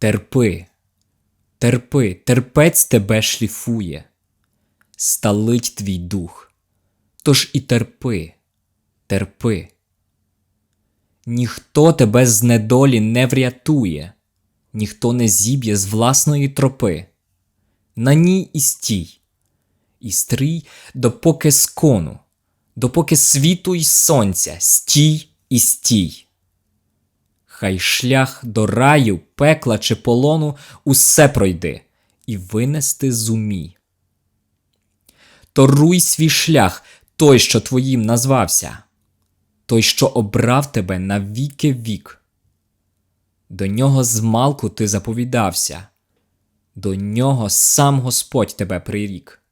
Терпи, терпи, терпець тебе шліфує, сталить твій дух. Тож і терпи, терпи. Ніхто тебе з недолі не врятує, ніхто не зіб'є з власної тропи. На ній і стій, і стрій, допоки скону, допоки світу й сонця, стій і стій. Хай шлях до раю, пекла чи полону усе пройди і винести зумій. Торуй свій шлях, той, що твоїм назвався, той, що обрав тебе на віки вік. До нього змалку ти заповідався, до нього сам Господь тебе прирік.